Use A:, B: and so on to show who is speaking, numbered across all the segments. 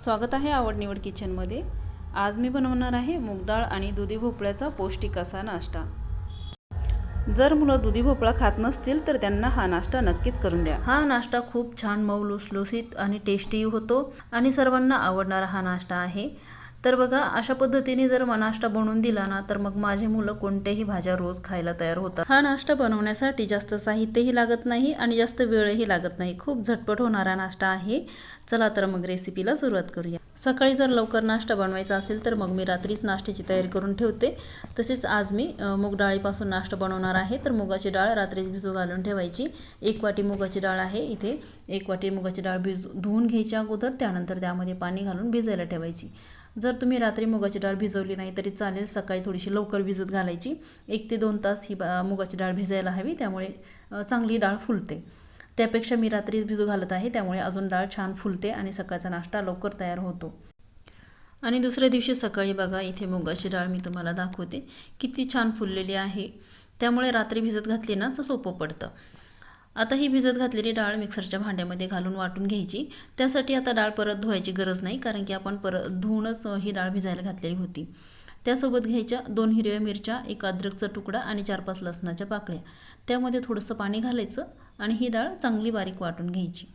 A: स्वागत आहे आवड निवड किचनमध्ये. आज मी बनवणार आहे मूगडाळ आणि दुधी भोपळ्याचा पौष्टिक असा नाश्ता. जर मुलं दुधी भोपळा खात नसतील तर त्यांना हा नाश्ता नक्कीच करून द्या. हा नाश्ता खूप छान मऊ लुसलुसीत आणि टेस्टी होतो आणि सर्वांना आवडणारा हा नाश्ता आहे. तर बघा अशा पद्धतीने जर नाश्ता बनवून दिला ना तर मग माझे मुलं कोणत्याही भाज्या रोज खायला तयार होतात. हा नाश्ता बनवण्यासाठी जास्त साहित्यही लागत नाही आणि जास्त वेळही लागत नाही. खूप झटपट होणारा नाश्ता आहे. चला तर मग रेसिपीला सुरुवात करूया. सकाळी जर लवकर नाश्ता बनवायचा असेल तर मग मी रात्रीच नाश्त्याची तयारी करून ठेवते. तसेच आज मी मूग डाळीपासून नाश्ता बनवणार आहे. तर मुगाची डाळ रात्रीच भिजू घालून ठेवायची. एक वाटी मुगाची डाळ आहे इथे. एक वाटी मुगाची डाळ भिज धुवून घ्यायची अगोदर त्यानंतर त्यामध्ये पाणी घालून भिजायला ठेवायची. जर तुम्ही रात्री मुगाची डाळ भिजवली नाही तरी चालेल सकाळी थोडीशी लवकर भिजत घालायची. एक ते दोन तास ही बा- मुगाची डाळ भिजायला हवी त्यामुळे चांगली डाळ फुलते. त्यापेक्षा मी रात्रीच भिजू घालत आहे त्यामुळे अजून डाळ छान फुलते आणि सकाळचा नाश्ता लवकर तयार होतो. आणि दुसऱ्या दिवशी सकाळी बघा इथे मुगाची डाळ मी तुम्हाला दाखवते. किती छान फुललेली आहे. त्यामुळे रात्री भिजत घातली ना तर सोपं पडतं. आता ही भिजत घातलेली डाळ मिक्सरच्या भांड्यामध्ये घालून वाटून घ्यायची. त्यासाठी आता डाळ परत धुवायची गरज नाही कारण की आपण परत धुवूनच ही डाळ भिजायला घातलेली होती. त्यासोबत घ्यायच्या दोन हिरव्या मिरच्या एक अद्रकचा तुकडा आणि चार पाच लसणाच्या पाकळ्या. त्यामध्ये थोडंसं पाणी घालायचं आणि ही डाळ चांगली बारीक वाटून घ्यायची.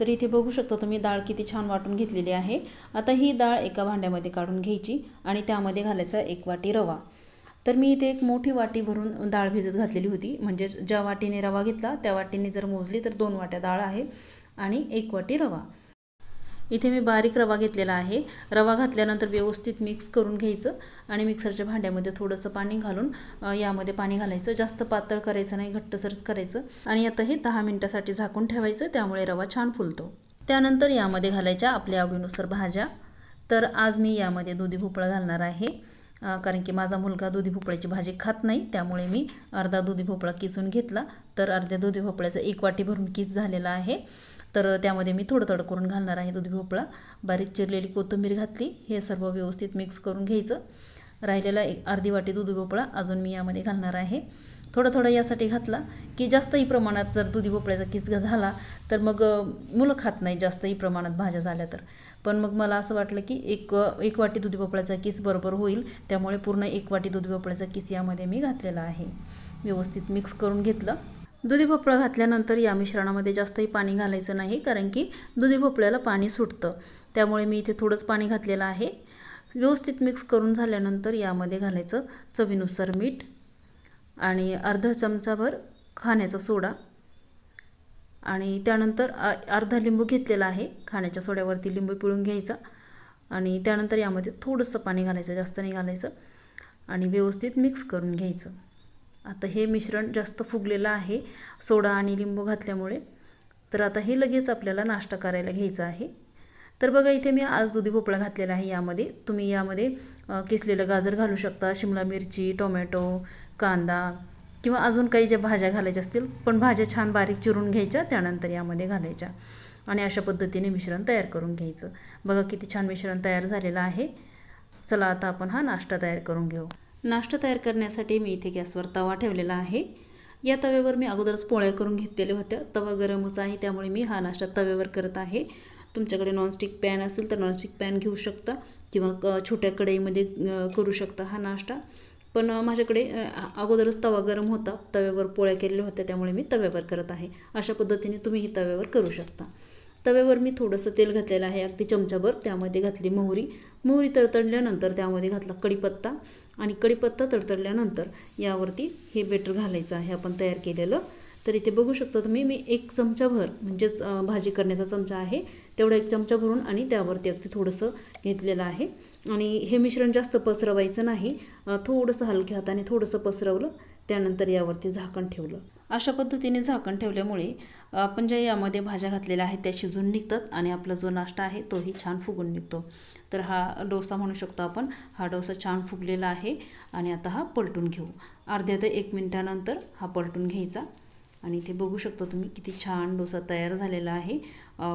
A: तर इथे बघू शकता तुम्ही डाळ किती छान वाटून घेतलेली आहे. आता ही डाळ एका भांड्यामध्ये काढून घ्यायची आणि त्यामध्ये घालायचा एक वाटी रवा. तर मी इथे एक मोठी वाटी भरून डाळ भिजत घातलेली होती. म्हणजेच ज्या वाटीने रवा घेतला त्या वाटीने जर मोजली तर दोन वाट्या डाळ आहे आणि एक वाटी रवा. इथे मी बारीक रवा घेतलेला आहे. रवा घातल्यानंतर व्यवस्थित मिक्स करून घ्यायचं आणि मिक्सरच्या भांड्यामध्ये थोडंसं पाणी घालून यामध्ये पाणी घालायचं. जास्त पातळ करायचं नाही घट्टसरच करायचं आणि आता हे दहा मिनटासाठी झाकून ठेवायचं त्यामुळे रवा छान फुलतो. त्यानंतर यामध्ये घालायच्या आपल्या आवडीनुसार भाज्या. तर आज मी यामध्ये दुधी भोपळा घालणार आहे. कारण की माझा मुलगा दुधी भोपळ्याची भाजी खात नाही त्यामुळे मी अर्धा दुधी भोपळा किसून घेतला. तर अर्ध्या दुधी भोपळ्याचा एक वाटी भरून किस झालेला आहे. तर त्यामध्ये मी थोडं थोडं करून घालणार आहे दुधी भोपळा. बारीक चिरलेली कोथिंबीर घातली. हे सर्व व्यवस्थित मिक्स करून घ्यायचं. राहिलेला एक अर्धी वाटी दुधी भोपळा अजून मी यामध्ये घालणार आहे. थोडं थोडं यासाठी घातला की जास्तही प्रमाणात जर दुधी भोपळ्याचा किस झाला तर मग मुलं खात नाही जास्तही प्रमाणात भाज्या झाल्या तर. पण मग मला असं वाटलं की एक एक वाटी दुधी भोपळ्याचा किस बरोबर होईल त्यामुळे पूर्ण एक वाटी दुधी भोपळ्याचा किस यामध्ये मी घातलेला आहे. व्यवस्थित मिक्स करून घेतलं. दुधी भोपळा घातल्यानंतर या मिश्रणामध्ये जास्तही पाणी घालायचं नाही कारण की दुधी भोपळ्याला पाणी सुटतं. त्यामुळे मी इथे थोडंच पाणी घातलेलं आहे. व्यवस्थित मिक्स करून झाल्यानंतर यामध्ये घालायचं चवीनुसार मीठ आणि अर्धा चमचाभर खाण्याचा सोडा. आणि त्यानंतर अर्धा लिंबू घेतलेला आहे खाण्याच्या सोड्यावरती लिंबू पिळून घ्यायचा. आणि त्यानंतर यामध्ये थोडंसं पाणी घालायचं जास्त नाही घालायचं. आणि व्यवस्थित मिक्स करून घ्यायचं. आता हे मिश्रण जास्त फुगलेलं आहे सोडा आणि लिंबू घातल्यामुळे. तर आता हे लगेच आपल्याला नाश्ता करायला घ्यायचं आहे. तर बघा इथे मी आज दुधी भोपळा घातलेला आहे यामध्ये. तुम्ही यामध्ये किसलेलं गाजर घालू शकता शिमला मिरची टोमॅटो कांदा किंवा अजून काही ज्या भाज्या घालायच्या असतील पण भाज्या छान बारीक चिरून घ्यायच्या त्यानंतर यामध्ये घालायच्या आणि अशा पद्धतीने मिश्रण तयार करून घ्यायचं. बघा किती छान मिश्रण तयार झालेलं आहे. चला आता आपण हा नाश्ता तयार करून घेऊ. नाश्ता तयार करण्यासाठी मी इथे गॅसवर तवा ठेवलेला आहे. या तव्यावर मी अगोदरच पोळ्या करून घेतलेल्या होत्या. तवा गरमच आहे त्यामुळे मी हा नाश्ता तव्यावर करत आहे. तुमच्याकडे नॉनस्टिक पॅन असेल तर नॉनस्टिक पॅन घेऊ शकता किंवा क- छोट्या कढईमध्ये करू शकता हा नाश्ता. पण माझ्याकडे अगोदरच तवा गरम होता. तव्यावर पोळ्या केलेल्या होत्या त्यामुळे मी तव्यावर करत आहे. अशा पद्धतीने तुम्हीही तव्यावर करू शकता. तव्यावर मी थोडंसं तेल घातलेलं आहे अगदी चमचाभर. त्यामध्ये घातली मोहरी. मोहरी तडतडल्यानंतर त्यामध्ये घातला कढीपत्ता. आणि कढीपत्ता तडतडल्यानंतर यावरती हे बेटर घालायचं आहे. आपण तयार केलेलं. तर इथे बघू शकता तुम्ही मी एक चमचाभर म्हणजेच भाजी करण्याचा चमचा आहे. तेवढा एक चमचा भरून आणि त्यावरती अगदी थोडंसं घेतलेलं आहे. आणि हे मिश्रण जास्त पसरवायचं नाही. थोडंसं हलक्या हाताने थोडंसं पसरवलं त्यानंतर यावरती झाकण ठेवलं. अशा पद्धतीने झाकण ठेवल्यामुळे आपण ज्या यामध्ये भाज्या घातलेल्या आहेत त्या शिजून निघतात आणि आपला जो नाश्ता आहे तोही छान फुगून निघतो. तर हा डोसा म्हणू शकतो आपण हा डोसा छान फुगलेला आहे आणि आता हा पलटून घेऊ. अर्ध्या ते एक मिनटानंतर हा पलटून घ्यायचा. आणि इथे बघू शकतो तुम्ही किती छान डोसा तयार झालेला आहे.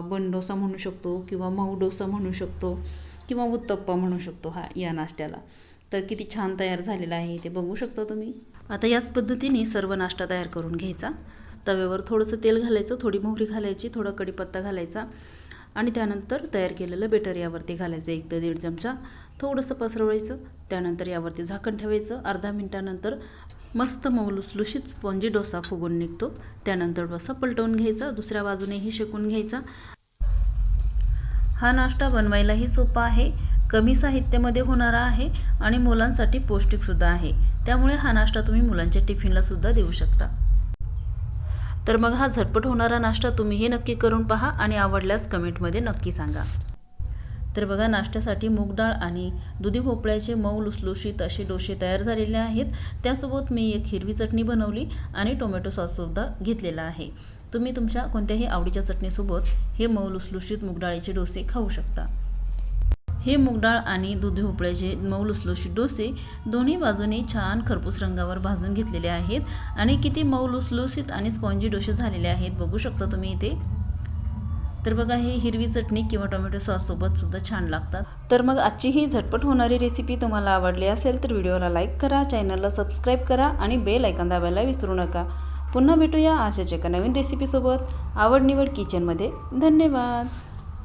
A: बन डोसा म्हणू शकतो किंवा मऊ डोसा म्हणू शकतो किंवा उत्तप्पा म्हणू शकतो हा या नाश्त्याला. तर किती छान तयार झालेला आहे ते बघू शकता तुम्ही. आता याच पद्धतीने सर्व नाश्ता तयार करून घ्यायचा. तव्यावर थोडंसं तेल घालायचं थोडी मोहरी घालायची थोडा कढीपत्ता घालायचा आणि त्यानंतर तयार केलेलं बेटर यावरती घालायचं. एक ते दीड चमचा थोडंसं पसरवायचं त्यानंतर यावरती झाकण ठेवायचं. अर्धा मिनटानंतर मस्त मऊ लुसलुशीत स्पॉन्जी डोसा फुगून निघतो. त्यानंतर डोसा पलटवून घ्यायचा दुसऱ्या बाजूनेही शेकून घ्यायचा. हा नाश्ता बनवायलाही सोपा आहे कमी साहित्यामध्ये होणारा आहे आणि मुलांसाठी पौष्टिकसुद्धा आहे. त्यामुळे हा नाश्ता तुम्ही मुलांच्या टिफिनला सुद्धा देऊ शकता. तर मग हा झटपट होणारा नाश्ता तुम्हीही नक्की करून पहा आणि आवडल्यास कमेंटमध्ये नक्की सांगा. तर बघा नाश्त्यासाठी मूगडाळ आणि दुधी भोपळ्याचे मऊ लुसलुशीत असे डोसे तयार झालेले आहेत. त्यासोबत मी एक हिरवी चटणी बनवली आणि टोमॅटो सॉससुद्धा घेतलेला आहे. तुम्ही तुमच्या कोणत्याही आवडीच्या चटणीसोबत हे मऊ लुसलुशीत मुगडाळीचे डोसे खाऊ शकता. हे मुगडाळ आणि दुधी भोपळ्याचे मऊ लुसलुशीत डोसे दोन्ही बाजूने छान खरपूस रंगावर भाजून घेतलेले आहेत. आणि किती मऊ लुसलुसीत आणि स्पॉन्जी डोसे झालेले आहेत बघू शकता तुम्ही इथे. तर बघा हे हिरवी चटणी किंवा टोमॅटो सॉससोबत सुद्धा छान लागतात. तर मग आजची ही झटपट होणारी रेसिपी तुम्हाला आवडली असेल तर व्हिडिओला लाईक करा चॅनलला सबस्क्राईब करा आणि बेल ऐकन दाबायला विसरू नका. पुन्हा भेटूया अशाच एका नवीन रेसिपीसोबत आवड निवड किचनमध्ये धन्यवाद.